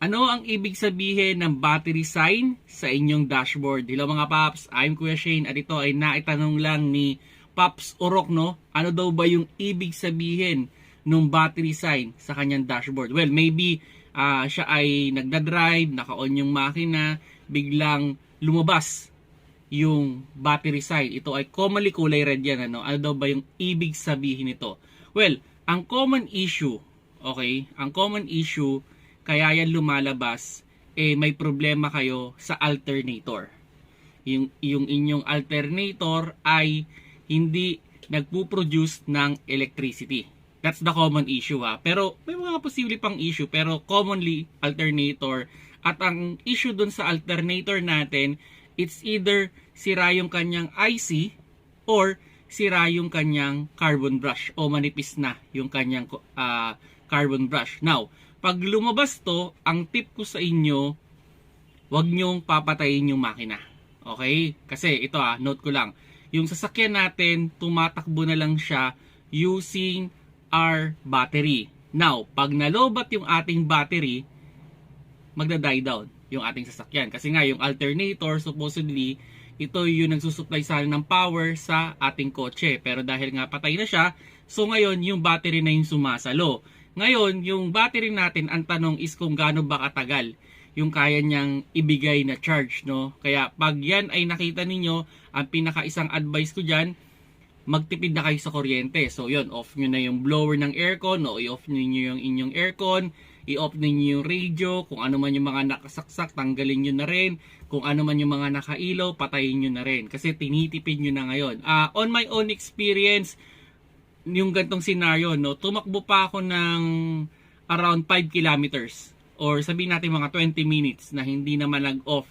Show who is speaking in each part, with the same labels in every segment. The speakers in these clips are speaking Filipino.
Speaker 1: Ano ang ibig sabihin ng battery sign sa inyong dashboard? Hello mga paps, I'm Kuya Shane at ito ay naitanong lang ni Paps Urok no. Ano daw ba yung ibig sabihin ng battery sign sa kanyang dashboard? Well, maybe ah, siya ay nagda-drive, naka-on yung makina, biglang lumabas yung battery sign. Ito ay commonly kulay red yan. Ano, ano daw ba yung ibig sabihin nito? Well, ang common issue, okay, ang common issue kaya yan lumalabas, eh may problema kayo sa alternator. Yung, yung inyong alternator ay hindi nagpo-produce ng electricity. That's the common issue ha. Pero may mga posible pang issue pero commonly alternator at ang issue dun sa alternator natin it's either sira yung kanyang IC or sira yung kanyang carbon brush o manipis na yung kanyang ah, carbon brush. Now, pag lumabas to, ang tip ko sa inyo, wag nyong papatayin yung makina. Okay? Kasi ito ah, note ko lang. Yung sasakyan natin, tumatakbo na lang siya using our battery. Now, pag nalobat yung ating battery, magda-die down yung ating sasakyan. Kasi nga, yung alternator, supposedly, ito yung nagsusupply sa atin ng power sa ating kotse. Pero dahil nga patay na siya, so ngayon, yung battery na yung sumasalo. Ngayon, yung battery natin, ang tanong is kung gaano ba katagal yung kaya niyang ibigay na charge, no? Kaya pag yan ay nakita ninyo, ang pinaka isang advice ko dyan, magtipid na kayo sa kuryente. So yun, off nyo na yung blower ng aircon, o i-off niyo yung inyong aircon, i-off niyo yung radio, kung ano man yung mga nakasaksak, tanggalin nyo na rin, kung ano man yung mga nakailaw, patayin nyo na rin. Kasi tinitipid nyo na ngayon. Ah, on my own experience, yung gantong scenario, no, tumakbo pa ako ng around 5 kilometers or sabihin natin mga 20 minutes na hindi naman nag-off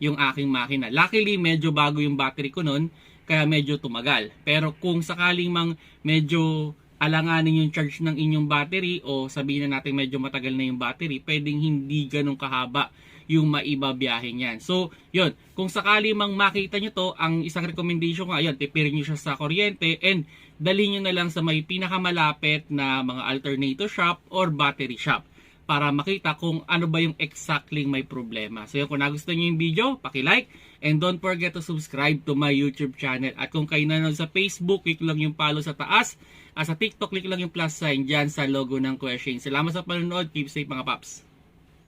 Speaker 1: yung aking makina. Luckily, medyo bago yung battery ko nun, kaya medyo tumagal. Pero kung sakaling mang medyo alanganin yung charge ng inyong battery o sabihin na natin medyo matagal na yung battery, pwedeng hindi ganun kahaba yung maibabiyahe niyan. So, yun. Kung sakali mang makita nyo to, ang isang recommendation ko, ayun, tipirin nyo siya sa kuryente and dali nyo na lang sa may pinakamalapit na mga alternator shop or battery shop para makita kung ano ba yung exactly may problema. So yun, kung nagustuhan nyo yung video, paki-like and don't forget to subscribe to my YouTube channel. At kung kayo nanonood sa Facebook, click lang yung follow sa taas. At sa TikTok, click lang yung plus sign dyan sa logo ng Shane. Salamat sa panonood. Keep safe mga paps.